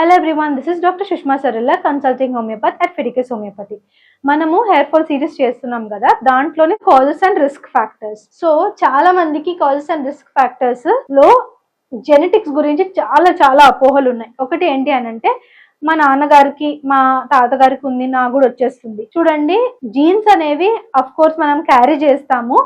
Hello everyone this is doctor Sushma Saralla consulting homeopathy at Fiticus homeopathy మనము hair fall series చేస్తున్నాం కదా దాంట్లోనే causes and risk factors so చాలా మందికి causes and risk ఫ్యాక్టర్స్లో genetics గురించి చాలా చాలా అపోహలు ఉన్నాయి. ఒకటి ఏంటి అని అంటే మా నాన్నగారికి మా తాతగారికి ఉంది నాకు కూడా వచ్చేస్తుంది. చూడండి జీన్స్ అనేవి అఫ్ కోర్స్ మనం క్యారీ చేస్తాము.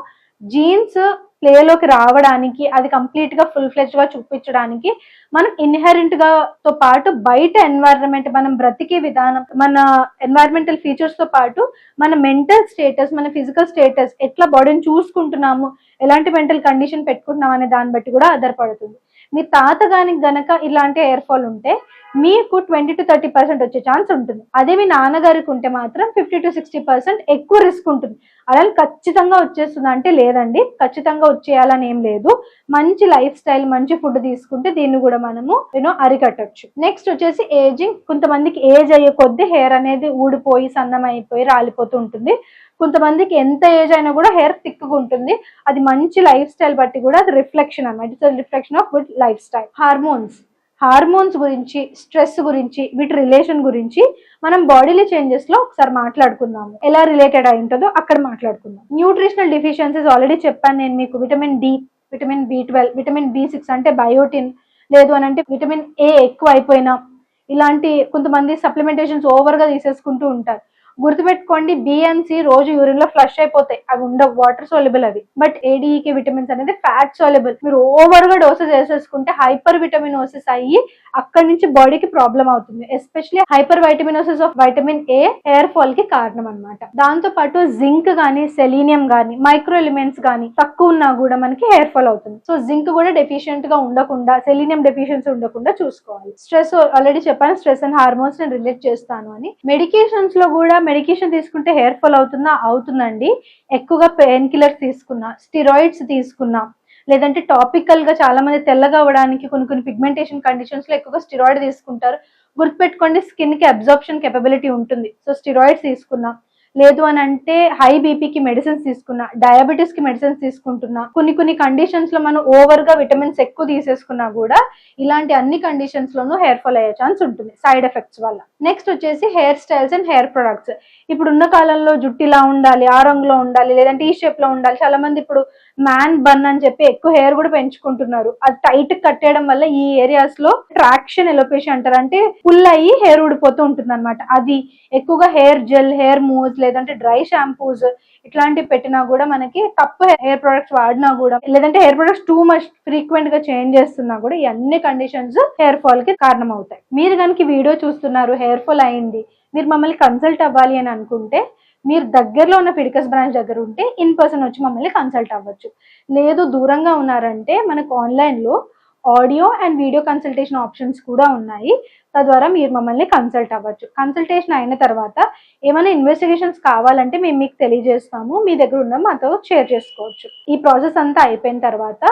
జీన్స్ ప్లేలోకి రావడానికి అది కంప్లీట్గా ఫుల్ ఫ్లెజ్గా చూపించడానికి మనం ఇన్హెరెంట్గా తో పాటు బయట ఎన్వైరన్మెంట్ మనం బ్రతికే విధానం మన ఎన్వైరన్మెంటల్ ఫీచర్స్తో పాటు మన మెంటల్ స్టేటస్ మన ఫిజికల్ స్టేటస్ ఎట్లా బాడీని చూసుకుంటున్నాము ఎలాంటి మెంటల్ కండిషన్ పెట్టుకుంటున్నాం అనే దాన్ని బట్టి కూడా ఆధారపడుతుంది. మీ తాతగానికి గనక ఇలాంటి ఎయిర్ ఫాల్ ఉంటే మీకు ట్వంటీ టు థర్టీ పర్సెంట్ వచ్చే ఛాన్స్ ఉంటుంది. అదే మీ నాన్నగారికి ఉంటే మాత్రం ఫిఫ్టీ టు సిక్స్టీ పర్సెంట్ ఎక్కువ రిస్క్ ఉంటుంది. అలా ఖచ్చితంగా వచ్చేస్తుంది అంటే లేదండి. ఖచ్చితంగా వచ్చేయాలని ఏం లేదు. మంచి లైఫ్ స్టైల్ మంచి ఫుడ్ తీసుకుంటే దీన్ని కూడా మనము యూనో అరికట్టచ్చు. నెక్స్ట్ వచ్చేసి ఏజింగ్. కొంతమందికి ఏజ్ అయ్యే కొద్దీ హెయిర్ అనేది ఊడిపోయి సన్నం అయిపోయి రాలిపోతూ ఉంటుంది. కొంతమందికి ఎంత ఏజ్ అయినా కూడా హెయిర్ థిక్గా ఉంటుంది. అది మంచి లైఫ్ స్టైల్ బట్టి కూడా అది రిఫ్లెక్షన్ అన్నమాట. It's reflection of good lifestyle hormones hormones గురించి స్ట్రెస్ గురించి వీటి రిలేషన్ గురించి మనం బాడీలో చేంజెస్లో ఒకసారి మాట్లాడుకుందాము. ఎలా రిలేటెడ్ అయి ఉంటుందో అక్కడ మాట్లాడుకుందాం. న్యూట్రిషనల్ డిఫిషియన్సీస్ ఆల్రెడీ చెప్పాను నేను మీకు. Vitamin D vitamin B twelve vitamin B six అంటే బయోటిన్ లేదు అని అంటే విటమిన్ ఏ ఎక్కువ అయిపోయినా ఇలాంటి కొంతమంది సప్లిమెంటేషన్స్ ఓవర్గా తీసేసుకుంటూ ఉంటారు. గుర్తుపెట్టుకోండి బిఎన్సి రోజు యూరిన్లో ఫ్లష్ అయిపోతాయి. అవి ఉండవు వాటర్ సోలబుల్ అవి. బట్ ఏడిఈకి విటమిన్స్ అనేది ఫ్యాట్ సోలబుల్ మీరు ఓవర్గా డోసెస్ వేసేసుకుంటే హైపర్ విటమినోసిస్ అయ్యి అక్కడి నుంచి బాడీకి ప్రాబ్లం అవుతుంది. Especially hypervitaminosis of vitamin A hair ఫాల్కి కారణం అనమాట దాంతో పాటు జింక్ గానీ సెలీనియం గానీ మైక్రో ఎలిమెంట్స్ గానీ తక్కువ ఉన్నా కూడా మనకి హెయిర్ ఫాల్ అవుతుంది. సో జింక్ కూడా డెఫిషియెంట్గా ఉండకుండా సెలీనియం డెఫిషియన్సీ ఉండకుండా చూసుకోవాలి. స్ట్రెస్ ఆల్రెడీ చెప్పాను స్ట్రెస్ అండ్ హార్మోన్స్ నేను రిలేట్ చేస్తాను అని. మెడికేషన్స్లో కూడా మెడికేషన్ తీసుకుంటే హెయిర్ ఫాల్ అవుతుందా? అవుతుందండి. ఎక్కువగా పెయిన్ కిల్లర్స్ తీసుకున్నా స్టిరాయిడ్స్ తీసుకున్నా లేదంటే టాపికల్గా చాలా మంది తెల్లగా అవ్వడానికి కొన్ని కొన్ని పిగ్మెంటేషన్ కండిషన్స్లో ఎక్కువగా స్టిరాయిడ్ తీసుకుంటారు. గుర్తుపెట్టుకోండి స్కిన్కి అబ్జార్ప్షన్ కెపబిలిటీ ఉంటుంది. సో స్టిరాయిడ్స్ తీసుకున్నా లేదు అని అంటే హై బీపీకి మెడిసిన్స్ తీసుకున్నా డయాబెటీస్కి మెడిసిన్స్ తీసుకుంటున్నా కొన్ని కొన్ని కండిషన్స్లో మనం ఓవర్గా విటమిన్స్ ఎక్కువ తీసేసుకున్నా కూడా ఇలాంటి అన్ని కండిషన్స్ లోనూ హెయిర్ ఫాల్ అయ్యే ఛాన్స్ ఉంటుంది సైడ్ ఎఫెక్ట్స్ వల్ల. నెక్స్ట్ వచ్చేసి hair styles and hair products ఇప్పుడు ఉన్న కాలంలో జుట్టు ఇలా ఉండాలి ఆ రంగులో ఉండాలి లేదంటే ఈ షేప్లో ఉండాలి. చాలా మంది ఇప్పుడు మ్యాన్ బన్ అని చెప్పి ఎక్కువ హెయిర్ కూడా పెంచుకుంటున్నారు. అది టైట్ కట్టేయడం వల్ల ఈ ఏరియాస్లో ట్రాక్షన్ ఎలోపేషన్ అంటారు. అంటే పుల్ అయ్యి హెయిర్ ఊడిపోతూ ఉంటుంది అనమాట అది ఎక్కువగా హెయిర్ జెల్ హెయిర్ మూవ్స్ లేదంటే డ్రై షాంపూస్ ఇట్లాంటివి పెట్టినా కూడా మనకి తప్పు హెయిర్ ప్రొడక్ట్స్ వాడినా కూడా లేదంటే హెయిర్ ప్రొడక్ట్స్ టూ మచ్ ఫ్రీక్వెంట్గా చేంజ్ చేస్తున్నా కూడా ఇవన్నీ కండిషన్స్ హెయిర్ ఫాల్కి కారణం అవుతాయి మీరు కనుక వీడియో చూస్తున్నారు హెయిర్ ఫాల్ అయింది మీరు మమ్మల్ని కన్సల్ట్ అవ్వాలి అని అనుకుంటే మీరు దగ్గరలో ఉన్న ఫిడికస్ బ్రాంచ్ దగ్గర ఉంటే ఇన్ పర్సన్ వచ్చి మమ్మల్ని కన్సల్ట్ అవ్వచ్చు. లేదు దూరంగా ఉన్నారంటే మనకు ఆన్లైన్లో audio and video consultation options కూడా ఉన్నాయి. తద్వారా మీరు మమ్మల్ని కన్సల్ట్ అవ్వచ్చు. కన్సల్టేషన్ అయిన తర్వాత ఏమైనా ఇన్వెస్టిగేషన్స్ కావాలంటే మేము మీకు తెలియజేస్తాము. మీ దగ్గర ఉన్న మాతో షేర్ చేసుకోవచ్చు. ఈ ప్రాసెస్ అంతా అయిపోయిన తర్వాత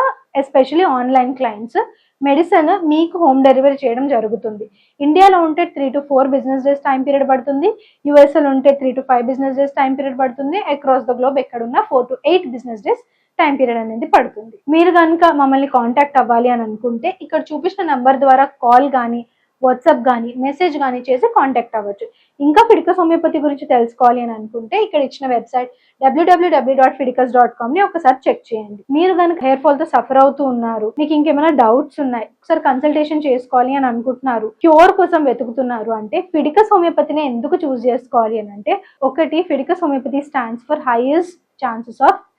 ఎస్పెషలీ ఆన్లైన్ క్లయింట్స్ మెడిసిన్ మీకు హోమ్ డెలివరీ చేయడం జరుగుతుంది. ఇండియాలో ఉంటే three to four business days time period పడుతుంది. యూఎస్ఏలో ఉంటే three to five business days time period పడుతుంది. అక్రాస్ ద గ్లోబ్ ఎక్కడున్న four to eight business days time period అనేది పడుతుంది. మీరు కనుక మమ్మల్ని కాంటాక్ట్ అవ్వాలి అని అనుకుంటే ఇక్కడ చూపించిన నెంబర్ ద్వారా కాల్ కానీ వాట్సాప్ కానీ మెసేజ్ కానీ చేసి కాంటాక్ట్ అవ్వచ్చు. ఇంకా ఫిడికస్ హోమియోపతి గురించి తెలుసుకోవాలి అని అనుకుంటే ఇక్కడ ఇచ్చిన వెబ్సైట్ డబ్ల్యూడబ్ల్యూడబ్ల్యూ డాట్ ఫిడికస్ డాట్ కామ్ని ఒకసారి చెక్ చేయండి. మీరు కనుక హెయిర్ ఫాల్తో సఫర్ అవుతూ ఉన్నారు మీకు ఇంకేమైనా డౌట్స్ ఉన్నాయి ఒకసారి కన్సల్టేషన్ చేసుకోవాలి అని అనుకుంటున్నారు క్యూర్ కోసం వెతుకుతున్నారు అంటే ఫిడికస్ హోమియోపతిని ఎందుకు చూస్ చేసుకోవాలి అని అంటే ఒకటి Fiticus homeopathy stands for highest chances of